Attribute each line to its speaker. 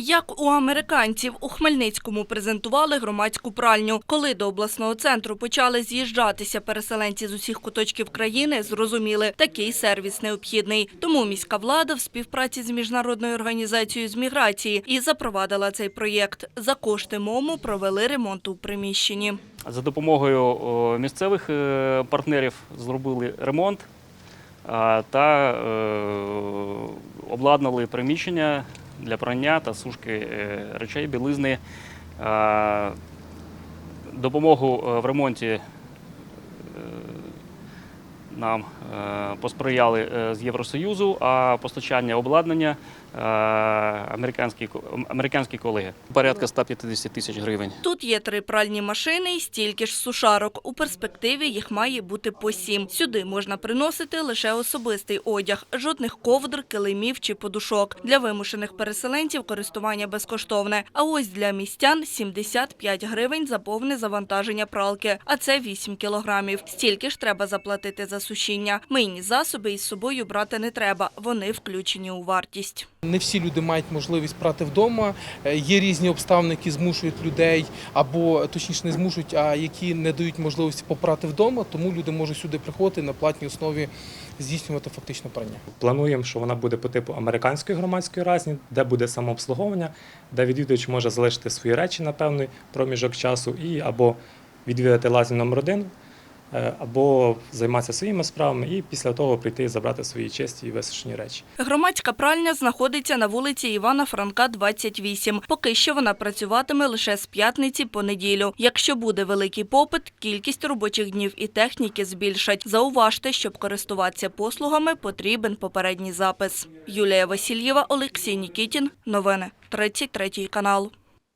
Speaker 1: Як у американців у Хмельницькому презентували громадську пральню. Коли до обласного центру почали з'їжджатися переселенці з усіх куточків країни, зрозуміли, такий сервіс необхідний. Тому міська влада в співпраці з міжнародною організацією з міграції і запровадила цей проєкт. За кошти МОМу провели ремонт у приміщенні.
Speaker 2: За допомогою місцевих е, партнерів зробили ремонт та е, обладнали приміщення для прання та сушки е, речей, білизни. Допомогу е, в ремонті е, нам е, посприяли е, з Євросоюзу, а постачання обладнання е, американські, ко- американські колеги. Порядка 150 тисяч гривень.
Speaker 1: Тут є три пральні машини і стільки ж сушарок. У перспективі їх має бути по сім. Сюди можна приносити лише особистий одяг, жодних ковдр, килимів чи подушок. Для вимушених переселенців користування безкоштовне. А ось для містян 75 гривень за повне завантаження пралки, а це 8 кілограмів. Стільки ж треба заплатити за сушіння. Мийні засоби із собою брати не треба, вони включені у вартість.
Speaker 3: Не всі люди мають можливість прати вдома. Е, Є різні обставини, які змушують людей, або точніше не змушують, а які не дають можливості попрати вдома. Тому люди можуть сюди приходити на платній основі здійснювати фактично прання.
Speaker 4: Плануємо, що вона буде по типу американської громадської разні, де буде самообслуговування, де відвідувач може залишити свої речі на певний проміжок часу і або відвідати лазню номер один, або займатися своїми справами, і після того прийти забрати свої чисті і висушені речі.
Speaker 1: Громадська пральня знаходиться на вулиці Івана Франка, 28. Поки що вона працюватиме лише з п'ятниці по неділю. Якщо буде великий попит, кількість робочих днів і техніки збільшать. Зауважте, щоб користуватися послугами, потрібен попередній запис. Юлія Васильєва, Олексій Нікітін. Новини. 33 канал.